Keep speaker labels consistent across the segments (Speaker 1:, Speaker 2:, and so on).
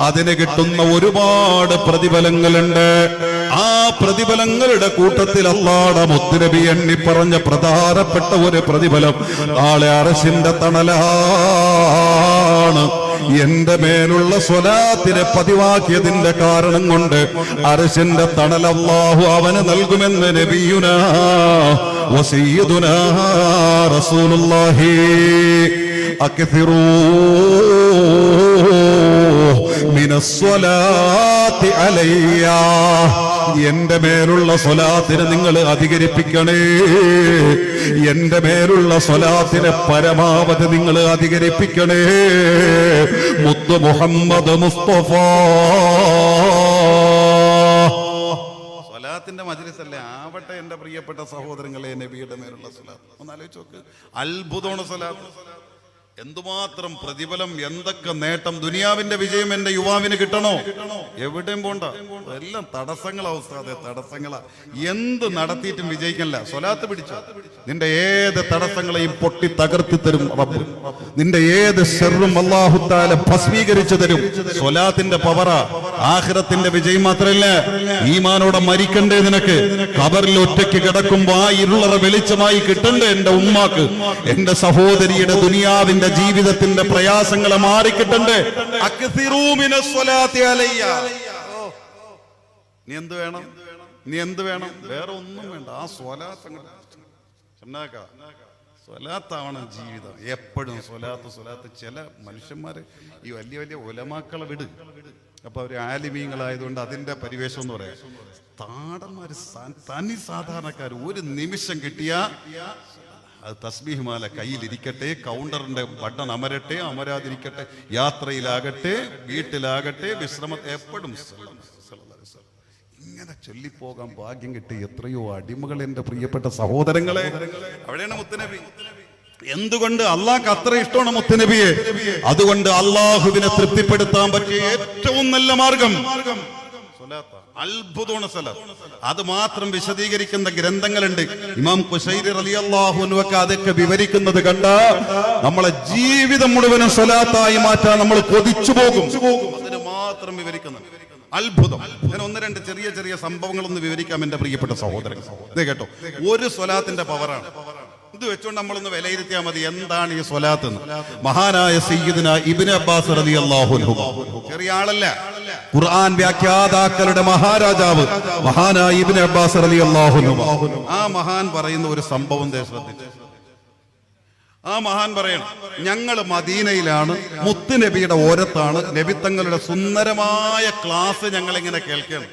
Speaker 1: അതിന് കിട്ടുന്ന ഒരുപാട് പ്രതിഫലങ്ങളുണ്ട്. ആ പ്രതിഫലങ്ങളുടെ കൂട്ടത്തിൽ അള്ളാടെ മുത്തുനബി എണ്ണി പറഞ്ഞ പ്രധാനപ്പെട്ട ഒരു പ്രതിഫലം നാളെ അറശിന്റെ തണലാണ്. എന്റെ മേലുള്ള സ്വലാത്തിനെ പതിവാക്കിയതിന്റെ കാരണം കൊണ്ട് അരശന്റെ തണൽ അവന് നൽകുമെന്ന് നബിയുന വസീദുന റസൂലുള്ളാഹി. അലയ്യ. എന്റെ മേലുള്ള സ്വലാത്തിന് നിങ്ങൾ അധികരിപ്പിക്കണേ. എന്റെ മേലുള്ള സ്വലാത്തിനെ പരമാവധി നിങ്ങൾ അധികരിപ്പിക്കണേ. മുത്ത് മുഹമ്മദ് മുസ്തഫ. സ്വലാത്തിന്റെ മജ്ലിസ് അല്ലേ ആവട്ടെ എന്റെ പ്രിയപ്പെട്ട സഹോദരങ്ങളെ നബിയുടെ മേലുള്ള സ്വലാത്ത്. ഒന്ന് ആലോചിച്ച് നോക്ക്. അത്ഭുതമാണ് സ്വലാത്ത്. എന്തുമാത്രം പ്രതിഫലം എന്തൊക്കെ നേട്ടം ദുനിയാവിന്റെ വിജയം എന്റെ യുവാവിന് കിട്ടണോ? എവിടെയും പോണ്ട. എല്ലാം തടസ്സങ്ങളാ ഉസ്താദെ തടസ്സങ്ങളാ. എന്ത് നടത്തിയിട്ടും വിജയിക്കല്ല സ്വലാത്ത് പിടിച്ചോ. നിന്റെ ഏത് തടസ്സങ്ങളെയും പൊട്ടി തകർത്തി തരും റബ്ബ്. നിന്റെ ഏത് ഷെറും അള്ളാഹുത്താല ഭസ്മീകരിച്ചു തരും. സ്വലാത്തിന്റെ പവറ. ആഖിറത്തിന്റെ വിജയം മാത്രമല്ല ഈമാനോടെ മരിക്കണ്ടേ നിനക്ക്. കബറിൽ ഒറ്റയ്ക്ക് കിടക്കുമ്പോ ആ ഇരുളറ വെളിച്ചമായി കിട്ടണ്ടേ എന്റെ ഉമ്മാക്ക്. എന്റെ സഹോദരിയുടെ ദുനിയാവിന്റെ ജീവിതത്തിന്റെ പ്രയാസങ്ങളെ മാറിക്കിട്ടണ്ടേ. നീ എന്ത് വേണം? നീ എന്ത് വേണം? വേറെ ഒന്നും വേണ്ട. ആ സ്വലാത്ത്. സ്വലാത്താവണം ജീവിതം. എപ്പോഴും സ്വലാത്ത് സ്വലാത്ത്. ചില മനുഷ്യന്മാര് ഈ വലിയ വലിയ ഒലമാക്കളെ വിട്. അപ്പൊ അവർ ആലിമീങ്ങളായതുകൊണ്ട് അതിന്റെ പരിവേഷം എന്ന് പറയാം. താടന്മാര് തനി സാധാരണക്കാർ ഒരു നിമിഷം കിട്ടിയ അത് തസ്ബീഹ്മാല കയ്യിലിരിക്കട്ടെ കൗണ്ടറിന്റെ ബട്ടൺ അമരട്ടെ അമരാതിരിക്കട്ടെ യാത്രയിലാകട്ടെ വീട്ടിലാകട്ടെ വിശ്രമ എപ്പോഴും. ഇങ്ങനെ ചൊല്ലിപ്പോകാൻ ഭാഗ്യം കിട്ടി എത്രയോ അടിമകൾ എന്റെ പ്രിയപ്പെട്ട സഹോദരങ്ങളെ അവിടെയാണ് മുത്തനബി എന്തുകൊണ്ട് അള്ളാഹ് അത്ര ഇഷ്ടമാണ് മുത്തനബിയെ അതുകൊണ്ട് അള്ളാഹുവിനെ തൃപ്തിപ്പെടുത്താൻ പറ്റിയ ഏറ്റവും നല്ല മാർഗം. അത്ഭുതമാണ് സ്ഥലം അത് മാത്രം വിശദീകരിക്കുന്ന ഗ്രന്ഥങ്ങളുണ്ട്. ഇമാം കുശൈരി റളിയല്ലാഹുനുവൊക്കെ അതൊക്കെ വിവരിക്കുന്നത് കണ്ട നമ്മളെ ജീവിതം മുഴുവനും സ്വലാത്തായി മാറ്റാൻ നമ്മൾ കൊതിച്ചു പോകും. അതിന് മാത്രം വിവരിക്കുന്നു അത്ഭുതം. ഞാൻ ഒന്ന് രണ്ട് ചെറിയ ചെറിയ സംഭവങ്ങളൊന്ന് വിവരിക്കാം എന്റെ പ്രിയപ്പെട്ട സഹോദരൻ. കേട്ടോ? ഒരു സ്വലാത്തിന്റെ പവറാണ് ഇത് വെച്ചുകൊണ്ട് നമ്മളൊന്ന് വിലയിരുത്തിയാൽ മതി. എന്താണ് ഈ സ്വലാത്ത് മഹാനായ സയ്യിദിന ഇബ്നു അബ്ബാസ് റതി അള്ളാഹു ചെറിയ ആളല്ല. ഖുർആൻ വ്യാഖ്യാതാക്കളുടെ മഹാരാജാവ് മഹാനായ ഇബ്നു അബ്ബാസ് റതി അള്ളാഹു ആ മഹാൻ പറയുന്ന ഒരു സംഭവം ശ്രദ്ധിച്ചു. ആ മഹാൻ പറയണം ഞങ്ങൾ മദീനയിലാണ് മുത്ത് നബിയുടെ ഓരത്താണ് നബിത്തങ്ങളുടെ സുന്ദരമായ ക്ലാസ് ഞങ്ങൾ ഇങ്ങനെ കേൾക്കണം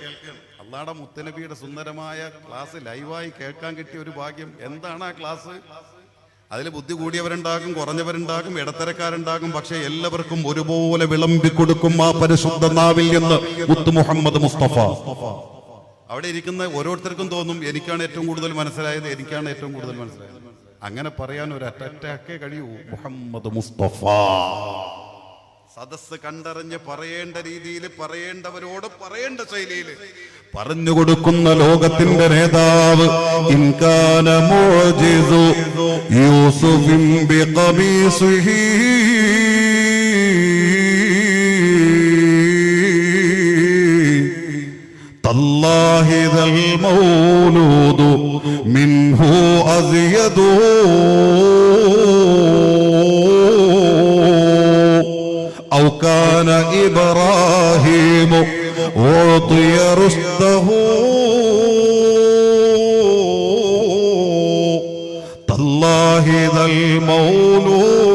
Speaker 1: അള്ളാടെ മുത്തനബിയുടെ സുന്ദരമായ ക്ലാസ് ലൈവായി കേൾക്കാൻ കിട്ടിയ ഒരു ഭാഗ്യം. എന്താണ് ആ ക്ലാസ്? അതിൽ ബുദ്ധി കൂടിയവരുണ്ടാകും കുറഞ്ഞവരുണ്ടാകും ഇടത്തരക്കാരുണ്ടാകും പക്ഷെ എല്ലാവർക്കും ഒരുപോലെ വിളമ്പി കൊടുക്കും ആ പരിശുദ്ധ നാവിൽ നിന്ന് മുത്ത് മുഹമ്മദ് മുസ്തഫ. അവിടെ ഇരിക്കുന്ന ഓരോരുത്തർക്കും തോന്നും എനിക്കാണ് ഏറ്റവും കൂടുതൽ മനസ്സിലായത് എനിക്കാണ് ഏറ്റവും കൂടുതൽ മനസ്സിലായത്. അങ്ങനെ പറയാൻ ഒരു അറ്റാക്കേ കഴിയൂ. മുഹമ്മദ് മുസ്തഫ. സദസ് കണ്ടറിഞ്ഞ് പറയേണ്ട രീതിയിൽ പറയേണ്ടവരോട് പറയേണ്ട ശൈലിയിൽ പറഞ്ഞു കൊടുക്കുന്ന ലോകത്തിന്റെ നേതാവ് ഇൻകാന മോജിസു മിൻഹു أعطي رشده. تالله ذا المولود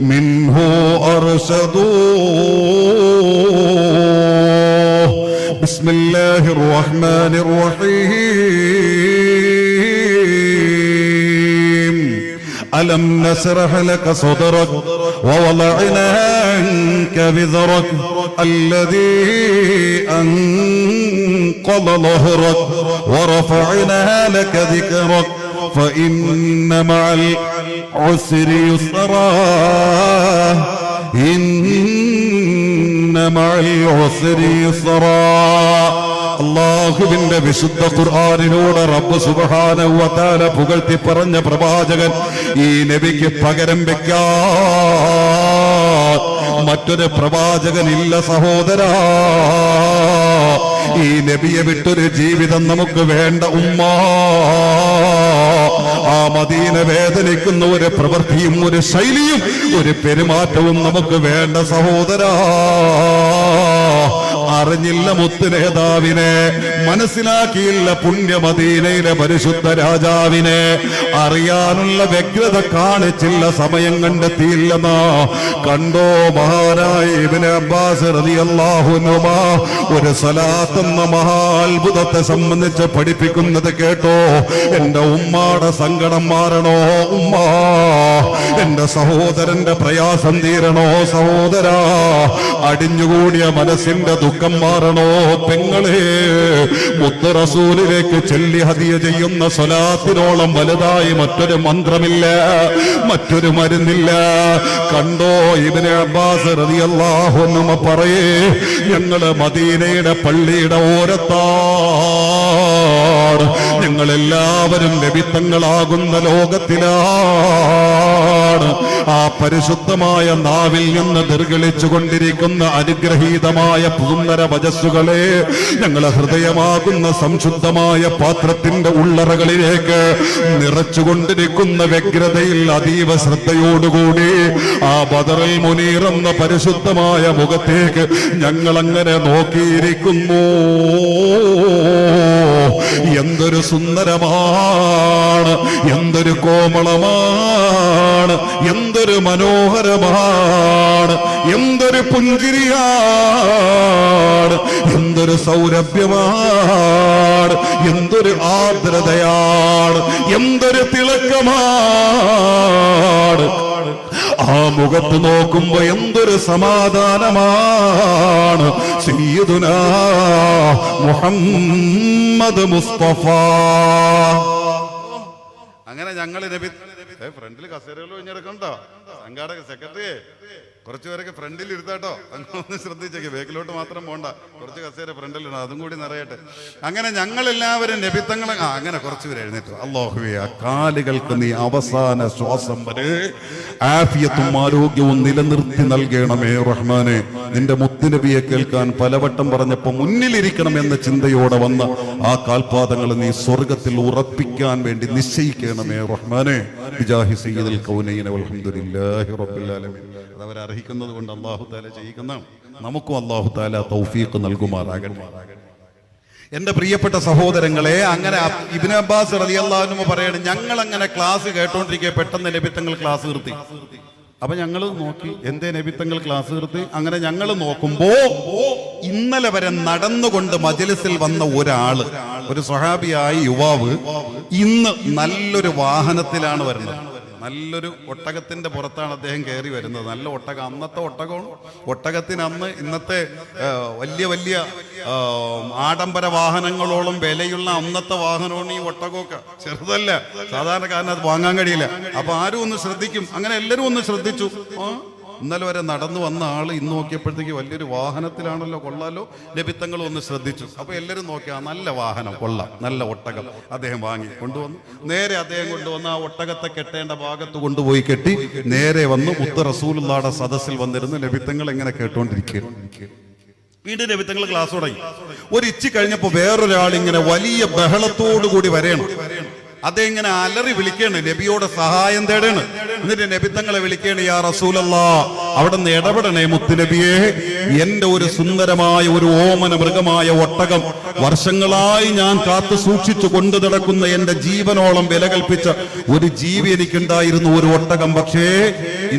Speaker 1: منه أرشدوه بسم الله الرحمن الرحيم. ألم نسرح لك صدرك ووضعنا عنك بذرك الذي أنقض ظهرك ورفعنا لك ذكرك فإن مع العسر يسرا إن مع العسر يسرا അള്ളാഹുവിന്റെ വിശുദ്ധ ഖുർആാനിലൂടെ റബ്ബ് സുബഹാനവതാല പുകഴ്ത്തി പറഞ്ഞ പ്രവാചകൻ ഈ നബിക്ക് പകരം വെക്കാൻ മറ്റൊരു പ്രവാചകനില്ല സഹോദരാ. ഈ നബിയെ വിട്ടൊരു ജീവിതം നമുക്ക് വേണ്ട ഉമ്മ. ആ മദീന വേദനിക്കുന്ന ഒരു പ്രവൃത്തിയും ഒരു ശൈലിയും ഒരു പെരുമാറ്റവും നമുക്ക് വേണ്ട സഹോദരാ. അറിഞ്ഞില്ല മുത്തു നേതാവിനെ മനസ്സിലാക്കിയില്ല പുണ്യമദീനയിലെ പരിശുദ്ധ രാജാവിനെ. അറിയാനുള്ള വ്യഗ്രത കാണിച്ചില്ല സമയം കണ്ടെത്തിയില്ലെന്നോ? കണ്ടോ മഹാനായ അബ്ബാസ് ഒരു സലാത്ത് എന്ന മഹാത്ഭുതത്തെ സംബന്ധിച്ച് പഠിപ്പിക്കുന്നത് കേട്ടോ? എന്റെ ഉമ്മാടെ സങ്കടം മാറണോ? ഉമ്മ എന്റെ സഹോദരന്റെ പ്രയാസം തീരണോ? സഹോദരാ അടിഞ്ഞുകൂടിയ മനസ്സിന്റെ ദുഃഖം മാറണോ? പെങ്ങളെ മുത്ത് റസൂലിലേക്ക് ചെല്ലി ഹതിയ ചെയ്യുന്ന സ്വലാത്തിനോളം വലുതായി മറ്റൊരു മന്ത്രമില്ല മറ്റൊരു മരുന്നില്ല. കണ്ടോ ഇവനെ അബ്ബാസ് അൻഹു പറയേ ഞങ്ങൾ മദീനയുടെ പള്ളിയുടെ ഓരത്താ ഞങ്ങളെല്ലാവരും ലഭിത്തങ്ങളാകുന്ന ലഭിത്തങ്ങളാകുന്ന ലോകത്തിലാണ് ആ പരിശുദ്ധമായ നാവിൽ നിന്ന് നിർഗളിച്ചു കൊണ്ടിരിക്കുന്ന അനുഗ്രഹീതമായ സുന്ദര വജസ്സുകളെ ഞങ്ങളെ ഹൃദയമാകുന്ന സംശുദ്ധമായ പാത്രത്തിന്റെ ഉള്ളറകളിലേക്ക് നിറച്ചുകൊണ്ടിരിക്കുന്ന വ്യഗ്രതയിൽ അതീവ ശ്രദ്ധയോടുകൂടി ആ ബദറൽ മുനീറുന്ന പരിശുദ്ധമായ മുഖത്തേക്ക് ഞങ്ങൾ അങ്ങനെ നോക്കിയിരിക്കുന്നു. എന്തൊരു സുന്ദരമാണ് എന്തൊരു കോമളമാണ് എന്തൊരു മനോഹരമാണ് എന്തൊരു പുഞ്ചിരിയാണ് എന്തൊരു സൗരഭ്യമാണ് എന്തൊരു ആർദ്രതയാണ് എന്തൊരു തിളക്കമാണ്. ആ മുഖത്ത് നോക്കുമ്പോ എന്തൊരു സമാധാനമാണ്. മുഹമ്മദ് മുസ്തഫ. അങ്ങനെ ഞങ്ങൾ ഫ്രണ്ടിൽ കസേരകൾ കഴിഞ്ഞെടുക്കണ്ടോ സംഘാടക സെക്രട്ടറി കുറച്ചു പേരൊക്കെ ഫ്രണ്ടിൽ ഇരുത്താട്ടോ. അങ്ങനെ ഒന്ന് ശ്രദ്ധിച്ചേക്ക്. ബേക്കിലോട്ട് മാത്രം പോണ്ട. കുറച്ച് കസേര ഫ്രണ്ടിലുണ്ട് അതും കൂടി നിറയട്ടെ. അങ്ങനെ ഞങ്ങൾ എല്ലാവരും ലഭിത്തങ്ങൾ ആ അങ്ങനെ കുറച്ച് പേര് എഴുന്നേറ്റു അള്ളാഹുവേ കാലുകൾക്ക് നീ അവസാന ശ്വാസം വരെ ആഫിയത്തും ആരോഗ്യവും നിലനിർത്തി നൽകണമേ റഹ്മാനെ. നിന്റെ മുത്തുനബിയെ കേൾക്കാൻ പലവട്ടം പറഞ്ഞപ്പോൾ മുന്നിലിരിക്കണം എന്ന ചിന്തയോടെ വന്ന ആ കാൽപാദങ്ങൾ നീ സ്വർഗത്തിൽ ഉറപ്പിക്കാൻ വേണ്ടി നിശ്ചയിക്കണമേ റഹ്മാനെ. ബിജാഹി സയ്യിദുൽ റബ്ബിൽ ആലമീൻ. അത് അവർ അർഹിക്കുന്നത് കൊണ്ട് അല്ലാഹു തആല ചെയ്യിക്കുന്ന നമുക്കും അല്ലാഹു തആല തൗഫീഖ് നൽകുമാറാകട്ടെ. എന്റെ പ്രിയപ്പെട്ട സഹോദരങ്ങളെ അങ്ങനെ ഇബിൻ അബ്ബാസ് അൻഹു പറയാണ് ഞങ്ങൾ അങ്ങനെ ക്ലാസ് കേട്ടോണ്ടിരിക്കുക പെട്ടെന്ന് നബിത്തങ്ങൾ ക്ലാസ് നിർത്തി. അപ്പൊ ഞങ്ങൾ നോക്കി എന്തേ നബിത്തങ്ങൾ ക്ലാസ് നിർത്തി? അങ്ങനെ ഞങ്ങൾ നോക്കുമ്പോ ഇന്നലെ വരെ നടന്നുകൊണ്ട് മജലിസിൽ വന്ന ഒരാൾ ഒരു സ്വഹാബിയായ യുവാവ് ഇന്ന് നല്ലൊരു വാഹനത്തിലാണ് വരുന്നത്. നല്ലൊരു ഒട്ടകത്തിന്റെ പുറത്താണ് അദ്ദേഹം കയറി വരുന്നത്. നല്ല ഒട്ടകം. അന്നത്തെ ഒട്ടകമാണ് ഒട്ടകത്തിന് അന്ന് ഇന്നത്തെ വലിയ വലിയ ആഡംബര വാഹനങ്ങളോളം വിലയുള്ള അന്നത്തെ വാഹനമാണ് ഈ ഒട്ടകമൊക്കെ. ചെറുതല്ല. സാധാരണക്കാരന് അത് വാങ്ങാൻ കഴിയില്ല. അപ്പൊ ആരും ഒന്ന് ശ്രദ്ധിക്കും. അങ്ങനെ എല്ലാവരും ഒന്ന് ശ്രദ്ധിച്ചു. ഇന്നലെ വരെ നടന്നു വന്ന ആൾ ഇന്ന് നോക്കിയപ്പോഴത്തേക്ക് വലിയൊരു വാഹനത്തിലാണല്ലോ കൊള്ളാലോ? ലഭിത്തങ്ങൾ ഒന്ന് ശ്രദ്ധിച്ചു. അപ്പൊ എല്ലാവരും നോക്കിയാൽ നല്ല വാഹനം കൊള്ളാം. നല്ല ഒട്ടകം അദ്ദേഹം വാങ്ങി കൊണ്ടുവന്നു. നേരെ അദ്ദേഹം കൊണ്ടുവന്ന് ആ ഒട്ടകത്തെ കെട്ടേണ്ട ഭാഗത്ത് കൊണ്ടുപോയി കെട്ടി നേരെ വന്ന് മുത്ത് റസൂലുള്ളാടെ സദസ്സിൽ വന്നിരുന്ന് ലഭിത്തങ്ങൾ എങ്ങനെ കേട്ടോണ്ടിരിക്കുക. വീണ്ടും ലഭിത്തങ്ങൾ ക്ലാസ് തുടങ്ങി ഒരു ഇച്ചി കഴിഞ്ഞപ്പോ വേറൊരാൾ ഇങ്ങനെ വലിയ ബഹളത്തോടു കൂടി വരേണം. അദ്ദേഹം ഇങ്ങനെ അലറി വിളിക്കണ്? നബിയോട് സഹായം തേടാണ്. എന്നിട്ട് നബി തങ്ങളെ വിളിക്കണ് യാ റസൂലല്ലാ അവിടെ നിന്ന് ഇടപെടണേ മുത്തുനബിയെ. എന്റെ ഒരു സുന്ദരമായ ഒരു ഓമന മൃഗമായ ഒട്ടകം വർഷങ്ങളായി ഞാൻ കാത്തു സൂക്ഷിച്ചു കൊണ്ടു നടക്കുന്ന എന്റെ ജീവനോളം വില കൽപ്പിച്ച ഒരു ജീവി എനിക്കുണ്ടായിരുന്നു ഒരു ഒട്ടകം. പക്ഷേ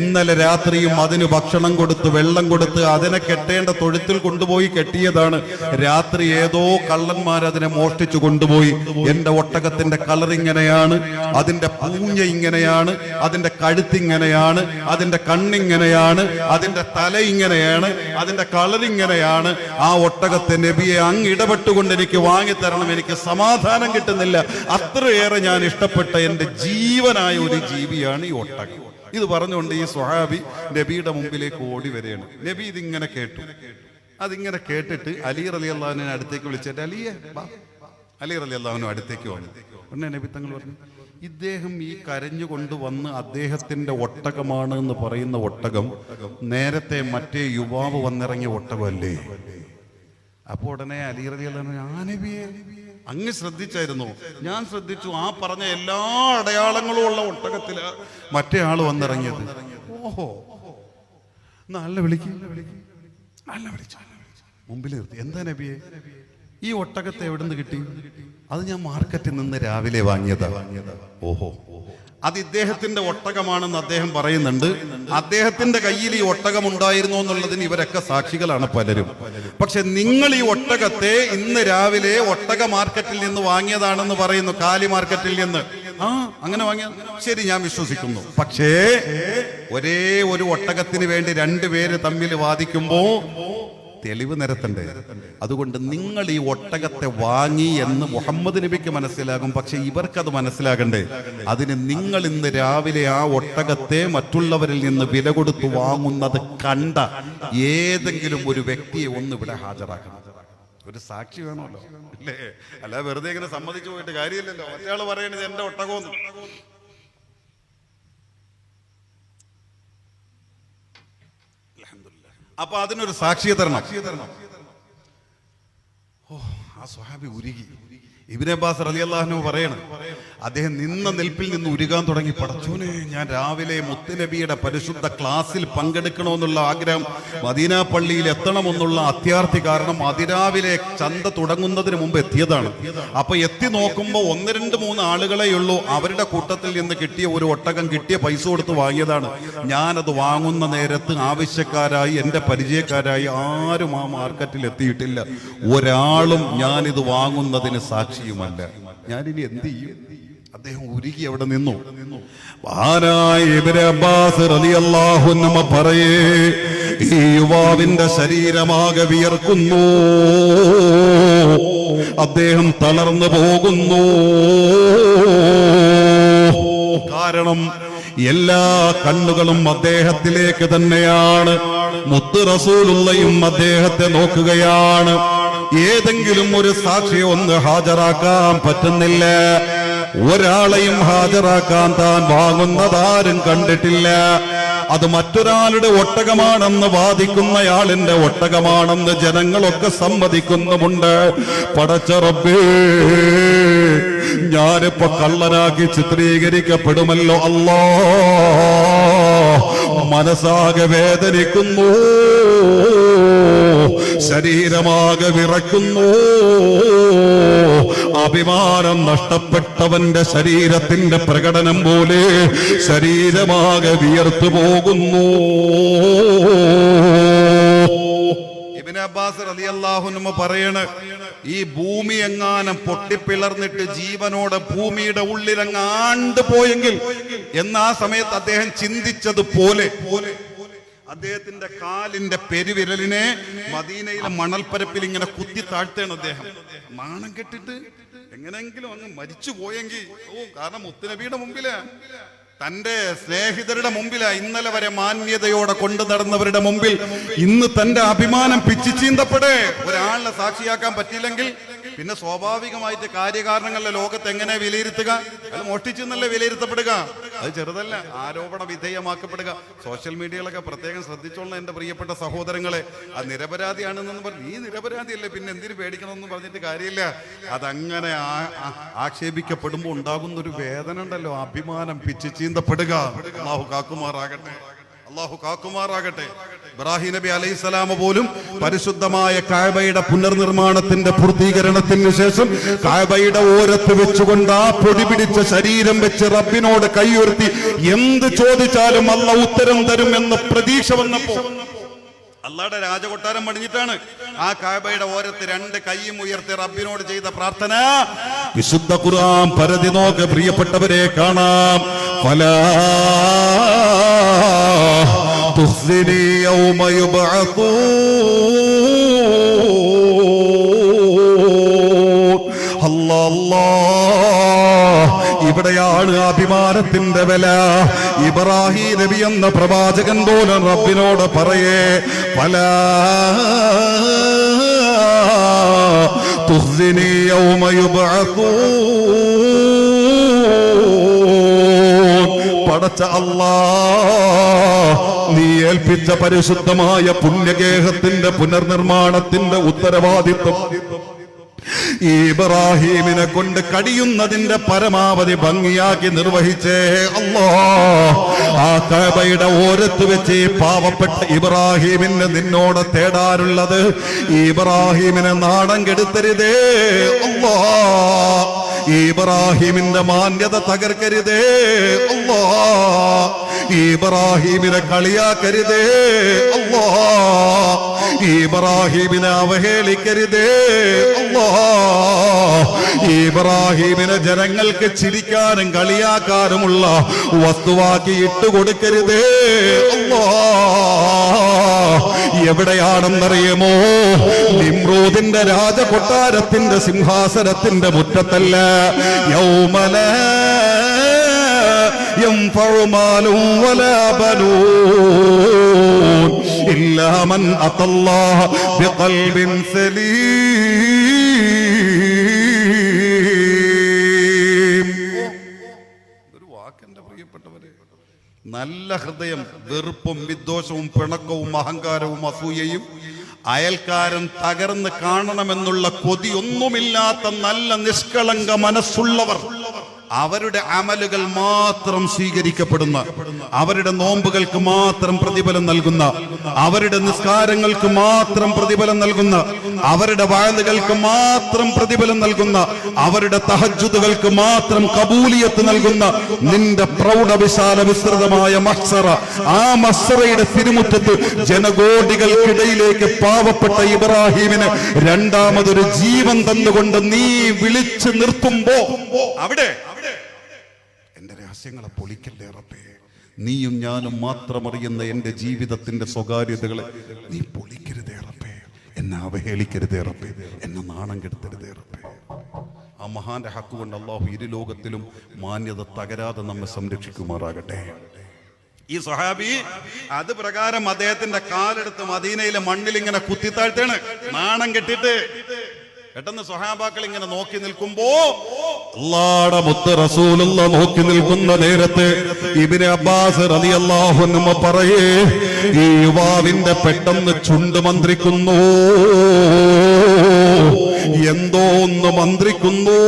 Speaker 1: ഇന്നലെ രാത്രിയും അതിന് ഭക്ഷണം കൊടുത്ത് വെള്ളം കൊടുത്ത് അതിനെ കെട്ടേണ്ട തൊഴുത്തിൽ കൊണ്ടുപോയി കെട്ടിയതാണ്. രാത്രി ഏതോ കള്ളന്മാർ അതിനെ മോഷ്ടിച്ചു കൊണ്ടുപോയി. എന്റെ ഒട്ടകത്തിന്റെ കളർ ഇങ്ങനെയാണ് അതിന്റെ പൂഞ്ഞ ഇങ്ങനെയാണ് അതിന്റെ കഴുത്ത് ഇങ്ങനെയാണ് അതിന്റെ കണ്ണിങ്ങനെയാണ് അതിന്റെ തല ഇങ്ങനെയാണ് അതിന്റെ കളർ ഇങ്ങനെയാണ്. ആ ഒട്ടകത്തെ നബിയെ അങ്ങ് ഇടപെട്ടുകൊണ്ട് എനിക്ക് വാങ്ങിത്തരണം എനിക്ക് സമാധാനം കിട്ടുന്നില്ല. അത്രയേറെ ഞാൻ ഇഷ്ടപ്പെട്ട എന്റെ ജീവനായ ഒരു ജീവിയാണ് ഈ ഒട്ടകം. ഇത് പറഞ്ഞുകൊണ്ട് ഈ സ്വഹാബി നബിയുടെ മുമ്പിലേക്ക് ഓടി വരികയാണ്. നബി ഇതിങ്ങനെ കേട്ടു. അതിങ്ങനെ കേട്ടിട്ട് അലി റലി അള്ളഹാനെ അടുത്തേക്ക് വിളിച്ചിട്ട് അലിയെ വാ." അലി റലി അള്ളാഹുവിനും അടുത്തേക്ക് വന്നു. ഉടനെ നബി തങ്ങൾ പറഞ്ഞു ഇദ്ദേഹം ഈ കരഞ്ഞു വന്ന് അദ്ദേഹത്തിന്റെ ഒട്ടകമാണ് എന്ന് പറയുന്ന ഒട്ടകം നേരത്തെ മറ്റേ യുവാവ് വന്നിറങ്ങിയ ഒട്ടകമല്ലേ? അപ്പോൾ ഉടനെ അലി റലി ആനബിയെ അങ്ങ് ശ്രദ്ധിച്ചായിരുന്നു? ഞാൻ ശ്രദ്ധിച്ചു. ആ പറഞ്ഞ എല്ലാ അടയാളങ്ങളും ഉള്ള ഒട്ടകത്തിൽ മറ്റേ ആൾ വന്നിറങ്ങിയത്. ഓഹോ. നല്ല വിളിക്കും. നല്ല വിളിച്ചു. മുമ്പിൽ നിർത്തി. എന്താ നബിയെ? ഈ ഒട്ടകത്തെ എവിടുന്ന് കിട്ടി? അത് ഞാൻ മാർക്കറ്റിൽ നിന്ന് രാവിലെ വാങ്ങിയതാ. ഓഹോ. അത് ഇദ്ദേഹത്തിന്റെ ഒട്ടകമാണെന്ന് അദ്ദേഹം പറയുന്നുണ്ട്. അദ്ദേഹത്തിന്റെ കയ്യിൽ ഈ ഒട്ടകം ഉണ്ടായിരുന്നു എന്നുള്ളതിന് ഇവരൊക്കെ സാക്ഷികളാണ് പലരും. പക്ഷെ നിങ്ങൾ ഈ ഒട്ടകത്തെ ഇന്ന് രാവിലെ ഒട്ടക മാർക്കറ്റിൽ നിന്ന് വാങ്ങിയതാണെന്ന് പറയുന്നു കാലി മാർക്കറ്റിൽ നിന്ന്. ആ അങ്ങനെ വാങ്ങിയ ശരി ഞാൻ വിശ്വസിക്കുന്നു. പക്ഷേ ഒരേ ഒരു ഒട്ടകത്തിന് വേണ്ടി രണ്ടുപേര് തമ്മിൽ വാദിക്കുമ്പോ തെളിവ് നിരത്തണ്ടേ? അതുകൊണ്ട് നിങ്ങൾ ഈ ഒട്ടകത്തെ വാങ്ങി എന്ന് മുഹമ്മദ് നബിക്ക് മനസ്സിലാകും. പക്ഷെ ഇവർക്കത് മനസ്സിലാകണ്ടേ? അതിന് നിങ്ങൾ ഇന്ന് രാവിലെ ആ ഒട്ടകത്തെ മറ്റുള്ളവരിൽ നിന്ന് വില കൊടുത്ത് വാങ്ങുന്നത് കണ്ട ഏതെങ്കിലും ഒരു വ്യക്തിയെ ഒന്ന് ഇവിടെ ഹാജരാക്കണം. ഒരു സാക്ഷി വേണമല്ലോ. അല്ലേ? അല്ല വെറുതെ ഇങ്ങനെ സമ്മതിച്ചു പോയിട്ട് കാര്യമില്ലല്ലോ. മറ്റേ പറയണത് എന്റെ ഒട്ടകമെന്ന്. അപ്പൊ അതിനൊരു സാക്ഷിയെ തരണം. ഓ ആ സ്വഹാബി ഉരുകി. ഇബിനെ അബ്ബാസ് റലി അള്ളാഹ്നു പറയണം അദ്ദേഹം നിന്ന നിൽപ്പിൽ നിന്ന് ഉരുകാൻ തുടങ്ങി. പടച്ചോനെ ഞാൻ രാവിലെ മുത്തുനബിയുടെ പരിശുദ്ധ ക്ലാസ്സിൽ പങ്കെടുക്കണമെന്നുള്ള ആഗ്രഹം മദീന പള്ളിയിൽ എത്തണമെന്നുള്ള അത്യാർത്ഥി കാരണം അതിരാവിലെ ചന്ത തുടങ്ങുന്നതിന് മുമ്പ് എത്തിയതാണ്. അപ്പൊ എത്തി നോക്കുമ്പോൾ ഒന്ന് രണ്ട് മൂന്ന് ആളുകളെ ഉള്ളൂ. അവരുടെ കൂട്ടത്തിൽ നിന്ന് കിട്ടിയ ഒരു ഒട്ടകം കിട്ടിയ പൈസ കൊടുത്ത് വാങ്ങിയതാണ്. ഞാനത് വാങ്ങുന്ന നേരത്ത് ആവശ്യക്കാരായി എന്റെ പരിചയക്കാരായി ആരും ആ മാർക്കറ്റിൽ എത്തിയിട്ടില്ല. ഒരാളും ഞാനിത് വാങ്ങുന്നതിന് സാക്ഷിയുമല്ല. ഞാനിനി എന്ത് ചെയ്യും? അദ്ദേഹം ഉരുകി അവിടെ നിന്നു. അൻഹു പറയേ ഈ യുവാവിന്റെ ശരീരമാകെ വിയർക്കുന്നു. അദ്ദേഹം തളർന്നു പോകുന്നു. കാരണം എല്ലാ കണ്ണുകളും അദ്ദേഹത്തിലേക്ക് തന്നെയാണ്. മുത്ത് റസൂലുള്ളയും അദ്ദേഹത്തെ നോക്കുകയാണ്. ഏതെങ്കിലും ഒരു സാക്ഷിയെ ഒന്ന് ഹാജരാക്കാൻ പറ്റുന്നില്ല. ഒരാളെയും ഹാജരാക്കാൻ താൻ വാങ്ങുന്നതാരും കണ്ടിട്ടില്ല. അത് മറ്റൊരാളുടെ ഒട്ടകമാണെന്ന് വാദിക്കുന്നയാളിന്റെ ഒട്ടകമാണെന്ന് ജനങ്ങളൊക്കെ സമ്മതിക്കുന്നുമുണ്ട്. പടച്ചറബേ ഞാനിപ്പോ കള്ളനാക്കി ചിത്രീകരിക്കപ്പെടുമല്ലോ അല്ലോ. മനസ്സാകെ വേദനിക്കുന്നു. ശരീരമാകെ വിറക്കുന്നു അഭിമാനം നഷ്ടപ്പെട്ടവന്റെ ശരീരത്തിന്റെ പ്രകടനം പോലെ ശരീരമാകെ വിയർത്തു പോകുന്നു. അബ്ബാസ് പറയണ് ഈ ഭൂമി എങ്ങാനും പൊട്ടിപ്പിളർന്നിട്ട് ജീവനോടെ ഭൂമിയുടെ ഉള്ളിലങ്ങാണ്ട് പോയെങ്കിൽ എന്നാ സമയത്ത് അദ്ദേഹം ചിന്തിച്ചതുപോലെ അദ്ദേഹത്തിന്റെ കാലിന്റെ പെരുവിരലിനെ മദീനയിലെ മണൽപ്പരപ്പിൽ ഇങ്ങനെ കുത്തി താഴ്ത്തേണ് അദ്ദേഹം. നാണം കെട്ടിട്ട് എങ്ങനെങ്കിലും അങ്ങ് മരിച്ചു പോയെങ്കിൽ ഓ കാരണം മുത്തുനബിയുടെ മുമ്പിലാ. തന്റെ സ്നേഹിതരുടെ മുമ്പിലാ ഇന്നലെ വരെ മാന്യതയോടെ കൊണ്ടു നടന്നവരുടെ മുമ്പിൽ ഇന്ന് തന്റെ അഭിമാനം പിച്ചു ചീന്തപ്പെടേ ഒരാളിനെ സാക്ഷിയാക്കാൻ പറ്റിയില്ലെങ്കിൽ പിന്നെ സ്വാഭാവികമായിട്ട് കാര്യകാരണങ്ങളിലെ ലോകത്ത് എങ്ങനെ വിലയിരുത്തുക? അത് മോഷ്ടിച്ചെന്നല്ലേ വിലയിരുത്തപ്പെടുക? അത് ചെറുതല്ല ആരോപണ വിധേയമാക്കപ്പെടുക. സോഷ്യൽ മീഡിയകളൊക്കെ പ്രത്യേകം ശ്രദ്ധിച്ചോളണം എന്റെ പ്രിയപ്പെട്ട സഹോദരങ്ങളെ. അത് നിരപരാധിയാണെന്നൊന്നും പറഞ്ഞു നീ നിരപരാധിയല്ലേ പിന്നെ എന്തിനു പേടിക്കണമെന്ന് പറഞ്ഞിട്ട് കാര്യമില്ല. അതങ്ങനെ ആക്ഷേപിക്കപ്പെടുമ്പോൾ ഉണ്ടാകുന്ന ഒരു വേദന ഉണ്ടല്ലോ. അഭിമാനം പിച്ചു ചീന്തപ്പെടുക. അള്ളാഹു കാക്കുമാറാകട്ടെ. അള്ളാഹു കാക്കുമാറാകട്ടെ. ഇബ്രാഹിം നബി അലൈഹി സ്വലാമ പോലും പരിശുദ്ധമായ കായബയുടെ പുനർനിർമ്മാണത്തിന്റെ പൂർത്തീകരണത്തിന് ശേഷം കായബയുടെ ഓരത്ത് വെച്ചുകൊണ്ട് ആ പൊടി പിടിച്ച ശരീരം വെച്ച് റബ്ബിനോട് കൈയുയർത്തി എന്ത് ചോദിച്ചാലും അല്ല ഉത്തരം തരും എന്ന് പ്രതീക്ഷ വന്നപ്പോ അള്ളാടെ രാജകൊട്ടാരം പണിഞ്ഞിട്ടാണ് ആ കാബയുടെ ഓരത്ത് രണ്ട് കൈയും ഉയർത്തി റബ്ബിനോട് ചെയ്ത പ്രാർത്ഥന. വിശുദ്ധ ഖുർആൻ പരതി നോക്ക് പ്രിയപ്പെട്ടവരെ കാണാം. പല അല്ലാ. ഇവിടെയാണ് അഭിമാനത്തിന്റെ വില. ഇബ്രാഹിം നബി എന്ന പ്രവാചകൻ പോലും റബ്ബിനോട് പറയേ പല തുഹ്സിനി
Speaker 2: പടച്ച അല്ലാ നീ ഏൽപ്പിച്ച പരിശുദ്ധമായ പുണ്യഗേഹത്തിന്റെ പുനർനിർമ്മാണത്തിന്റെ ഉത്തരവാദിത്വം ഇബ്രാഹീമിനെ കൊണ്ട് കടിയുന്നതിന്റെ പരമാവധി ഭംഗിയാക്കി നിർവഹിച്ചേ അല്ലോ ആ കബയുടെ ഓരത്ത് വെച്ച് പാവപ്പെട്ട ഇബ്രാഹീമിന് നിന്നോട് തേടാറുള്ളത്. ഇബ്രാഹീമിനെ നാടൻ കെടുത്തരുതേ അല്ലോ ഇബ്രാഹിമിന്റെ മാന്യത തകർക്കരുതേ. അല്ലാ ഇബ്രാഹിമിനെ കളിയാക്കരുതേ. അല്ലാ ഇബ്രാഹിമിനെ അവഹേളിക്കരുതേ. അല്ലാ ഇബ്രാഹിമിനെ ജനങ്ങൾക്ക് ചിരിക്കാനും കളിയാക്കാനുമുള്ള വസ്തുവാക്കി ഇട്ടുകൊടുക്കരുതേ അല്ലാ എവിടെയാണെന്നറിയുമോ? നിമ്രൂദിന്റെ രാജകൊട്ടാരത്തിന്റെ സിംഹാസനത്തിന്റെ മുറ്റത്തല്ല. യൗമല ينفع مال ولا بنون إلا من أتى الله بقلب سليم
Speaker 1: ഒരു വാക്കെന്റെ പ്രിയപ്പെട്ടവരെ നല്ല ഹൃദയം വെറുപ്പും വിദ്വേഷവും പിണക്കവും അഹങ്കാരവും അസൂയയും അയൽക്കാരൻ തകർന്ന് കാണണമെന്നുള്ള കൊതിയൊന്നുമില്ലാത്ത നല്ല നിഷ്കളങ്ക മനസ്സുള്ളവർ അവരുടെ അമലുകൾ മാത്രം സ്വീകരിക്കപ്പെടുന്ന അവരുടെ നോമ്പുകൾക്ക് മാത്രം പ്രതിഫലം നൽകുന്ന അവരുടെ നിസ്കാരങ്ങൾക്ക് മാത്രം പ്രതിഫലം നൽകുന്ന അവരുടെ വാഴുകൾക്ക് മാത്രം പ്രതിഫലം നൽകുന്ന അവരുടെ തഹജുദുകൾക്ക് മാത്രം കബൂലിയത്ത് നൽകുന്ന നിന്റെ പ്രൗഢവിശാല വിസ്തൃതമായ മത്സറ ആ മത്സറയുടെ തിരുമുറ്റത്ത് ജനകോടികൾക്കിടയിലേക്ക് പാവപ്പെട്ട ഇബ്രാഹീമിന് രണ്ടാമതൊരു ജീവൻ തന്നുകൊണ്ട് നീ വിളിച്ചു നിർത്തുമ്പോ അവിടെ. എന്റെ രഹസ്യങ്ങളെ പൊളിക്കല്ലേ റബ്ബേ. നീയും ഞാനും മാത്രം അറിയുന്ന എന്റെ ജീവിതത്തിന്റെ സ്വകാര്യതകളെ നീ പൊളിക്കരുതേ എന്നെ അവഹേളിക്കരുത് ഇറപ്പേ എന്നെ നാണം കെടുത്തരുത് ഇറപ്പേ ആ മഹാന്റെ ഹക്ക് കൊണ്ട് അള്ളാഹു ഇരു ലോകത്തിലും മാന്യത തകരാതെ നമ്മെ സംരക്ഷിക്കുമാറാകട്ടെ. ഈ സ്വഹാബി അത് പ്രകാരം അദ്ദേഹത്തിന്റെ കാലെടുത്ത് മദീനയിലെ മണ്ണിൽ ഇങ്ങനെ കുത്തിത്താഴ്ത്തേണ്. നാണം കെട്ടിട്ട് പെട്ടെന്ന് സ്വഹാബാക്കൾ ഇങ്ങനെ നോക്കി നിൽക്കുമ്പോ
Speaker 2: അള്ളാടെ മുത്ത് റസൂലുള്ള നോക്കി നിൽക്കുന്ന നേരത്ത് ഇബിന് അബ്ബാസ് റളിയല്ലാഹു അൻഹു പറയേ ഈ യുവാവിന്റെ പെട്ടെന്ന് ചുണ്ട് മന്ത്രിക്കുന്നു. എന്തോ ഒന്ന് മന്ത്രിക്കുന്നു.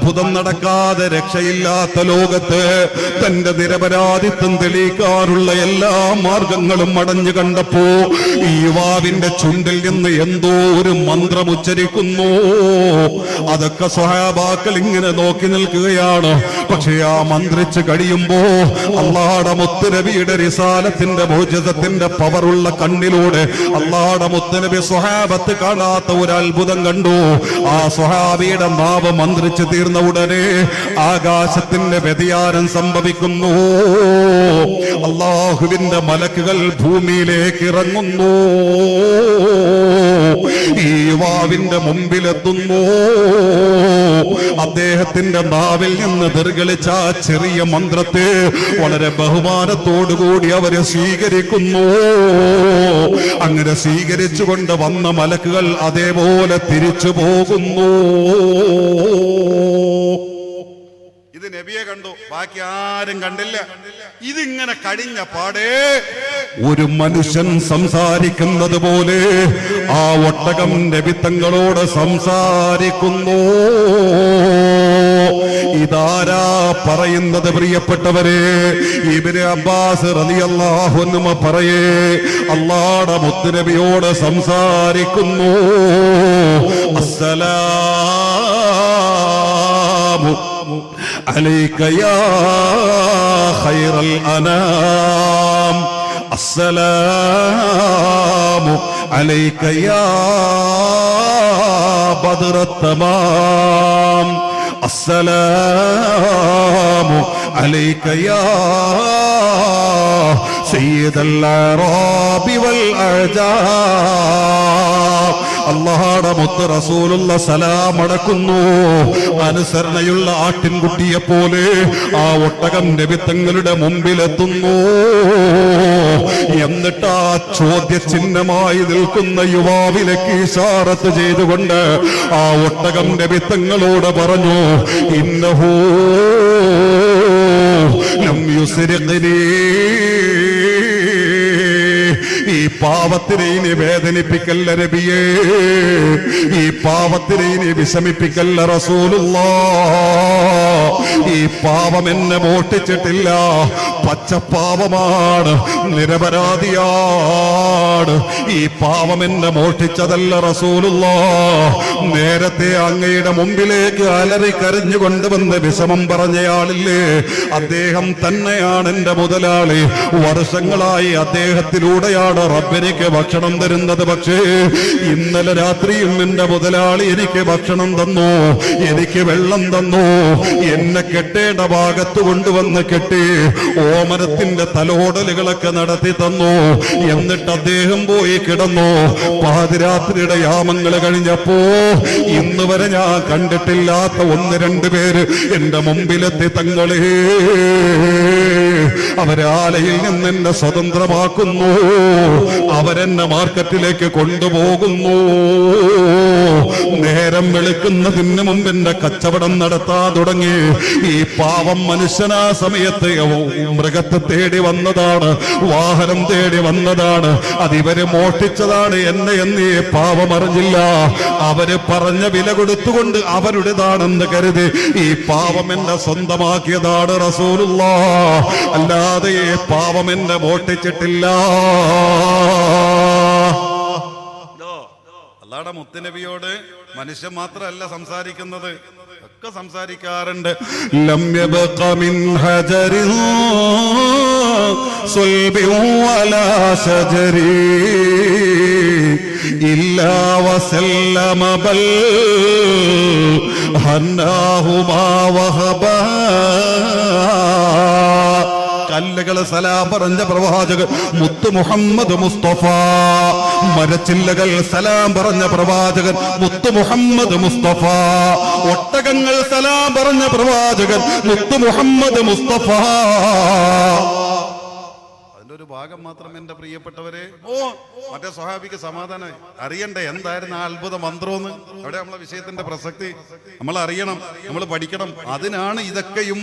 Speaker 2: അത്ഭുതം നടക്കാതെ രക്ഷയില്ലാത്ത ലോകത്ത് തന്റെ നിരപരാധിത്വം തെളിയിക്കാറുള്ള എല്ലാ മാർഗങ്ങളും അടഞ്ഞു കണ്ടപ്പോ ഈ യുവാവിന്റെ ചുണ്ടിൽ നിന്ന് എന്തോ ഒരു മന്ത്രം ഉച്ചരിക്കുന്നു. അതൊക്കെ സ്വഹാബാക്കൾ ഇങ്ങനെ നോക്കി നിൽക്കുകയാണ്. പക്ഷെ ആ മന്ത്രിച്ച് കഴിയുമ്പോ അള്ളാടെ മുത്തുനബിയുടെ റിസാലത്തിന്റെ ഭോജതത്തിന്റെ പവറുള്ള കണ്ണിലൂടെ അള്ളാടെ മുത്തുനബി സ്വഹാബത്ത് കാണാത്ത ഒരു അത്ഭുതം കണ്ടു. ആ സ്വഹാബിയുടെ നാവ് മന്ത്രിച്ച് തീർന്ന. ഉടനെ ആകാശത്തിന്റെ വ്യതിയാനം സംഭവിക്കുന്നു. അള്ളാഹുവിന്റെ മലക്കുകൾ ഭൂമിയിലേക്ക് ഇറങ്ങുന്നു. ഈ യുവാവിന്റെ മുമ്പിലെത്തുന്നു. അദ്ദേഹത്തിന്റെ നാവിൽ നിന്ന് ദീർഘളിച്ച ചെറിയ മന്ത്രത്തെ വളരെ ബഹുമാനത്തോടുകൂടി അവരെ സ്വീകരിക്കുന്നു. അങ്ങനെ സ്വീകരിച്ചുകൊണ്ട് വന്ന മലക്കുകൾ അതേപോലെ തിരിച്ചു പോകുന്നു.
Speaker 1: നബിയെ കണ്ടു. ബാക്കി ആരും കണ്ടില്ല. ഇതിങ്ങനെ കഴിഞ്ഞ പാടേ.
Speaker 2: ഒരു മനുഷ്യൻ സംസാരിക്കുന്നത് പോലെ ആ ഒട്ടകം നബിത്തങ്ങളോട് സംസാരിക്കുന്നു. ഇതാരാ പറയുന്നത് പ്രിയപ്പെട്ടവരെ? ഇവർ അബ്ബാസ് റളിയല്ലാഹുന്നുമ പറയേ അള്ളാടെ മുത്തുനബിയോട് സംസാരിക്കുന്നു. അസ്സലാമു عليك يا خير الأنام. السلام عليك يا بدر التمام. السلام عليك يا سيد الأعراب والأعجاب അള്ളാഹയുടെ മുത്ത് റസൂലുള്ള സലാം അടക്കുന്നു. അനുസരണയുള്ള ആട്ടിൻകുട്ടിയെ പോലെ ആ ഒട്ടകം നബിത്തങ്ങളുടെ മുമ്പിലെത്തുന്നു. എന്നിട്ട് ആ ചോദ്യചിഹ്നമായി നിൽക്കുന്ന യുവാവിലേക്ക് ഇഷാറത്ത് ചെയ്തുകൊണ്ട് ആ ഒട്ടകം നബിത്തങ്ങളോട് പറഞ്ഞു ഇന്നഹോ ലം യുസ്രിഖ്നീ പാവത്തിനെ ഇനി വേദനിപ്പിക്കല്ല രബിയേ ഈ പാവത്തിനെ ഇനി വിഷമിപ്പിക്കല്ല റസൂലുള്ള. ഈ പാവം എന്നെ മോട്ടിച്ചിട്ടില്ല പച്ചപ്പാവമാണ് നിരപരാധിയാണ്. ഈ പാവം എന്നെ മോഷ്ടിച്ചതല്ല റസൂലുള്ള. നേരത്തെ അങ്ങയുടെ മുമ്പിലേക്ക് അലറി കരഞ്ഞു കൊണ്ടുവന്ന് വിഷമം പറഞ്ഞയാളില്ലേ? അദ്ദേഹം തന്നെയാണ് എന്റെ മുതലാളി. വർഷങ്ങളായി അദ്ദേഹത്തിലൂടെയാണ് റബ്ബെനിക്ക് ഭക്ഷണം തരുന്നത് പക്ഷേ ഇന്നലെ രാത്രിയിൽ എന്റെ മുതലാളി എനിക്ക് ഭക്ഷണം തന്നു എനിക്ക് വെള്ളം തന്നു. എന്നെ കെട്ടേണ്ട ഭാഗത്ത് കൊണ്ടുവന്ന് കെട്ടി ഓമനത്തിന്റെ തലോടലുകളൊക്കെ നടത്തി തന്നു. എന്നിട്ട് അദ്ദേഹം പോയി കിടന്നു. പാതിരാത്രിയുടെ യാമങ്ങൾ കഴിഞ്ഞപ്പോ ഇന്ന് വരെ ഞാൻ കണ്ടിട്ടില്ലാത്ത ഒന്ന് രണ്ട് പേര് എന്റെ മുമ്പിലെത്തി തങ്ങളെ. അവരാലയിൽ നിന്ന് എന്നെ സ്വതന്ത്രമാക്കുന്നു. അവരെന്നെ മാർക്കറ്റിലേക്ക് കൊണ്ടുപോകുന്നു. നേരം വെളുക്കുന്നതിന് മുമ്പ് എന്റെ കച്ചവടം നടത്താൻ തുടങ്ങി. ഈ പാവം മനുഷ്യനാ സമയത്ത് മൃഗത്തെ തേടി വന്നതാണ് വാഹനം തേടി വന്നതാണ്. അതിവര് മോഷ്ടിച്ചതാണ് എന്നെ എന്ന് പാവം അറിഞ്ഞില്ല. അവർ പറഞ്ഞ വില കൊടുത്തുകൊണ്ട് അവരുടേതാണെന്ന് കരുതി ഈ പാവം എന്നെ സ്വന്തമാക്കിയതാണ് റസൂലുള്ള. അല്ലാതെ പാവം എന്നെ മോഷ്ടിച്ചിട്ടില്ല.
Speaker 1: അല്ലാടെ മുത്തുനബിയോട് മനുഷ്യൻ മാത്രമല്ല സംസാരിക്കുന്നത് ഒക്കെ സംസാരിക്കാറുണ്ട്
Speaker 2: لم يبق من حجر صلب ولا شجر إلا وسلم بل هناه ما وهبا കല്ലുകൾ സലാം പറഞ്ഞ പ്രവാചകൻ മുത്തു മുഹമ്മദ് മുസ്തഫ. മരച്ചില്ലകൾ സലാം പറഞ്ഞ പ്രവാചകൻ മുത്തു മുഹമ്മദ് മുസ്തഫ. ഒട്ടകങ്ങൾ സലാം പറഞ്ഞ പ്രവാചകൻ മുത്തു മുഹമ്മദ് മുസ്തഫ.
Speaker 1: ഭാഗം മാത്രം എന്റെ പ്രിയപ്പെട്ടവരെ. ഓ മറ്റേ സ്വഹാബിക്ക് സമാധാനമായി. അറിയണ്ടേ എന്തായിരുന്നു ആ അത്ഭുത മന്ത്രമെന്ന്? അവിടെ നമ്മളെ വിഷയത്തിന്റെ പ്രസക്തി. നമ്മൾ അറിയണം നമ്മൾ പഠിക്കണം. അതിനാണ് ഇതൊക്കെയും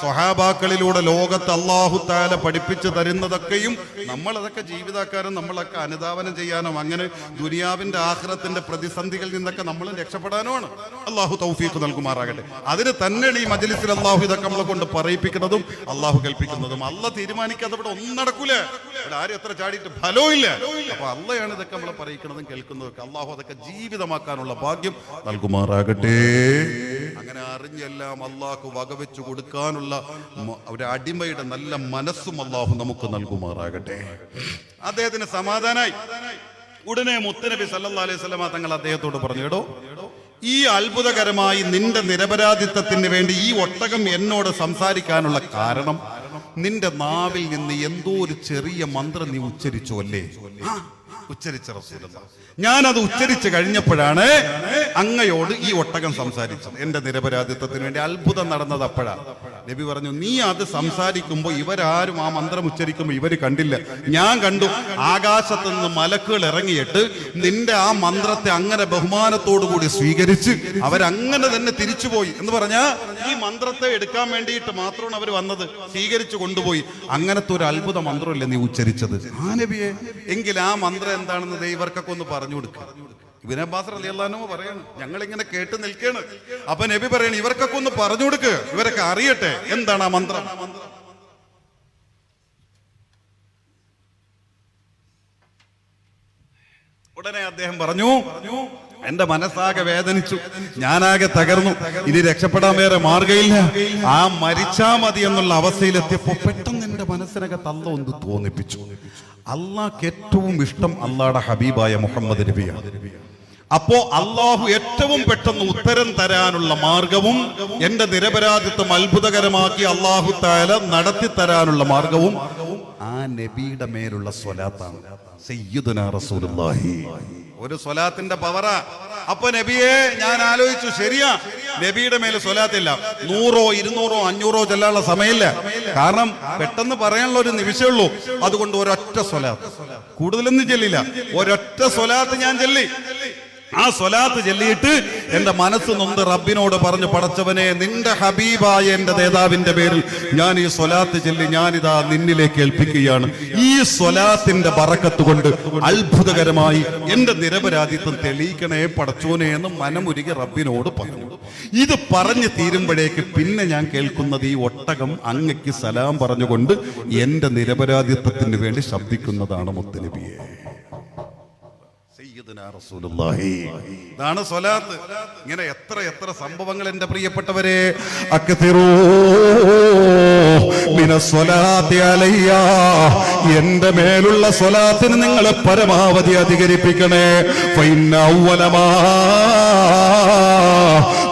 Speaker 1: സ്വഹാബാക്കളിലൂടെ ലോകത്ത് അള്ളാഹു താല പഠിപ്പിച്ചു തരുന്നതൊക്കെയും നമ്മളതൊക്കെ ജീവിതാക്കാനും നമ്മളൊക്കെ അനുധാവനം ചെയ്യാനും അങ്ങനെ ദുനിയാവിന്റെ ആഹ്റത്തിന്റെ പ്രതിസന്ധികളിൽ നിന്നൊക്കെ നമ്മൾ രക്ഷപ്പെടാനുമാണ്. അള്ളാഹു തൗഫീഖ് നൽകുമാറാകട്ടെ. അതിന് തന്നെയാണ് ഈ മജലിസിൽ അള്ളാഹു ഇതൊക്കെ നമ്മളെ കൊണ്ട് പറയിപ്പിക്കുന്നതും അള്ളാഹു കൽപ്പിക്കുന്നതും അല്ല തീരുമാനിക്കാതെ ഇവിടെ ഒന്നും നടക്കൂല. ഇവിടെ ആരും എത്ര ചാടിയിട്ട് ഫലവും ഇല്ല. അപ്പൊ അള്ളയാണ് ഇതൊക്കെ നമ്മളെ പറയിക്കണതും കേൾക്കുന്നതൊക്കെ. അള്ളാഹു അതൊക്കെ ജീവിതമാക്കാനുള്ള ഭാഗ്യം നൽകുമാറാകട്ടെ. അങ്ങനെ അറിഞ്ഞെല്ലാം അള്ളാഹു വകവെച്ചു കൊടുക്കാനുള്ള ഒരു അടിമയുടെ നല്ല മനസ്സും അള്ളാഹു നമുക്ക് നൽകുമാറാകട്ടെ. അദ്ദേഹത്തിന് സമാധാനായി. ഉടനെ മുത്തനബി സല്ലാ അലൈഹി വസല്ലമ തങ്ങൾ അദ്ദേഹത്തോട് പറഞ്ഞു എടോ ഈ അത്ഭുതകരമായി നിന്റെ നിരപരാധിത്വത്തിന് വേണ്ടി ഈ ഒട്ടകം എന്നോട് സംസാരിക്കാനുള്ള കാരണം നിന്റെ നാവിൽ നിന്ന് എന്തോ ഒരു ചെറിയ മന്ത്രം നീ ഉച്ചരിച്ചു അല്ലേ? ഉച്ചരിച്ച റസൂലല്ല ഞാനത് ഉച്ചരിച്ചു കഴിഞ്ഞപ്പോഴാണ് അങ്ങയോട് ഈ ഒട്ടകം സംസാരിച്ചത്. എന്റെ നിരപരാധിത്വത്തിന് വേണ്ടി അത്ഭുതം നടന്നത് അപ്പോഴാണ് നബി പറഞ്ഞു നീ അത് സംസാരിക്കുമ്പോൾ ഇവരാരും ആ മന്ത്രം ഉച്ചരിക്കുമ്പോൾ ഇവർ കണ്ടില്ല. ഞാൻ കണ്ടു ആകാശത്ത് നിന്ന് മലക്കുകൾ ഇറങ്ങിയിട്ട് നിന്റെ ആ മന്ത്രത്തെ അങ്ങനെ ബഹുമാനത്തോടു കൂടി സ്വീകരിച്ച് അവരങ്ങനെ തന്നെ തിരിച്ചുപോയി. എന്ന് പറഞ്ഞാൽ ഈ മന്ത്രത്തെ എടുക്കാൻ വേണ്ടിയിട്ട് മാത്രമാണ് അവർ വന്നത്. സ്വീകരിച്ചു കൊണ്ടുപോയി. അങ്ങനത്തെ ഒരു അത്ഭുത മന്ത്രമല്ലേ നീ ഉച്ചരിച്ചത്? ആ നബിയെ എങ്കിൽ ആ മന്ത്രം എന്താണെന്ന് ദൈവർക്കൊക്കെ ഒന്ന് പറഞ്ഞു കൊടുക്കുക ഇബിൻ അബ്ബാസ് അലി അള്ളഹാനോ ഞങ്ങൾ ഇങ്ങനെ കേട്ട് നിൽക്കാണ്. അപ്പൊ നബി പറയണ ഇവർക്കൊക്കെ ഒന്ന് പറഞ്ഞു കൊടുക്ക് ഇവരൊക്കെ അറിയട്ടെ. എന്താണ് ആ മന്ത്രം? ഉടനെ അദ്ദേഹം പറഞ്ഞു എന്റെ മനസ്സാകെ വേദനിച്ചു ഞാനാകെ തകർന്നു ഇനി രക്ഷപ്പെടാൻ വേറെ മാർഗയില്ല ആ മരിച്ചാ മതി എന്നുള്ള അവസ്ഥയിലെത്തിയപ്പോ പെട്ടെന്ന് എന്റെ മനസ്സിനൊക്കെ അല്ല ഒന്ന് തോന്നിപ്പിച്ചു. അള്ളാഹ്ക്ക് ഏറ്റവും ഇഷ്ടം അള്ളാടെ ഹബീബായ മുഹമ്മദ് നബിയാണ്. അപ്പോ അള്ളാഹു ഏറ്റവും പെട്ടെന്ന് ഉത്തരം തരാനുള്ള മാർഗവും എന്റെ നിരപരാധിത്വം അത്ഭുതകരമാക്കി അള്ളാഹു താല നടത്തി തരാനുള്ള മാർഗവും ആ നബിയുടെ മേലുള്ള സ്വലാത്താണ്. റസൂലുള്ളാഹി. ഒരു സ്വലാത്തിന്റെ പവറ. അപ്പൊ നബിയെ ഞാൻ ആലോചിച്ചു ശരിയാ. നബിയുടെ മേലെ സ്വലാത്തില്ല. നൂറോ ഇരുന്നൂറോ അഞ്ഞൂറോ ചെല്ലാനുള്ള സമയമില്ല. കാരണം പെട്ടെന്ന് പറയാനുള്ള ഒരു നിമിഷമേ ഉള്ളൂ. അതുകൊണ്ട് ഒരൊറ്റ സ്വലാത്ത്. കൂടുതലൊന്നും ചെല്ലില്ല. ഒരൊറ്റ സ്വലാത്ത് ഞാൻ ചെല്ലി. ആ സ്വലാത്ത് ചൊല്ലിയിട്ട് എന്റെ മനസ്സ് നൊന്ത് റബ്ബിനോട് പറഞ്ഞു പടച്ചവനെ നിന്റെ ഹബീബായ എന്റെ നേതാവിന്റെ പേരിൽ ഞാൻ ഈ സ്വലാത്ത് ചൊല്ലി ഞാനിതാ നിന്നിലേക്ക് ഏൽപ്പിക്കുകയാണ് ഈ സ്വലാത്തിന്റെ ബറക്കത്ത് കൊണ്ട് അത്ഭുതകരമായി എന്റെ നിരപരാധിത്വം തെളിയിക്കണേ പടച്ചോനെ എന്ന് മനമുരുകി റബ്ബിനോട് പറഞ്ഞു ഇത് പറഞ്ഞു തീരുമ്പോഴേക്ക് പിന്നെ ഞാൻ കേൾക്കുന്നത് ഈ ഒട്ടകം അങ്ങയ്ക്ക് സലാം പറഞ്ഞുകൊണ്ട് എന്റെ നിരപരാധിത്വത്തിന് വേണ്ടി ശബ്ദിക്കുന്നതാണ് മുത്തനബിയെ. ഇതാണ് സ്വലാത്ത്. ഇങ്ങനെ എത്ര എത്ര സംഭവങ്ങൾ എന്റെ പ്രിയപ്പെട്ടവരെ
Speaker 2: എന്റെ മേലുള്ള സ്വലാത്തിന് നിങ്ങൾ പരമാവധി അധികരിപ്പിക്കണേ. ഫൈന്ന അവ്വലമാ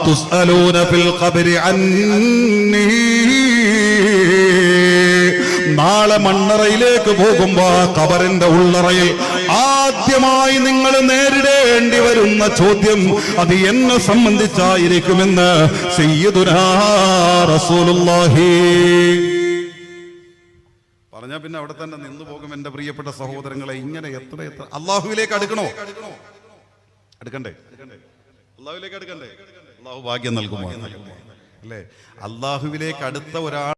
Speaker 2: തുസ്അലൂന ഫിൽ നാളെ മണ്ണറയിലേക്ക് പോകുമ്പോ കബറിന്റെ ഉള്ളറയിൽ ആദ്യമായി നിങ്ങൾ നേരിടേണ്ടി വരുന്ന ചോദ്യം അത് എന്നെ സംബന്ധിച്ചായിരിക്കുമെന്ന് റസൂലുള്ളാഹി.
Speaker 1: പറഞ്ഞാ പിന്നെ അവിടെ തന്നെ നിന്നു പോകും എന്റെ പ്രിയപ്പെട്ട സഹോദരങ്ങളെ. ഇങ്ങനെ എത്ര എത്ര അള്ളാഹുവിലേക്ക് അടുക്കണോ? അടുക്കണ്ടേ? അള്ളാഹുവിലേക്ക് അടുക്കണ്ടേ? അള്ളാഹു ഭാഗ്യം നൽകുമോ അല്ലേ? അള്ളാഹുവിലേക്ക് അടുത്ത ഒരാൾ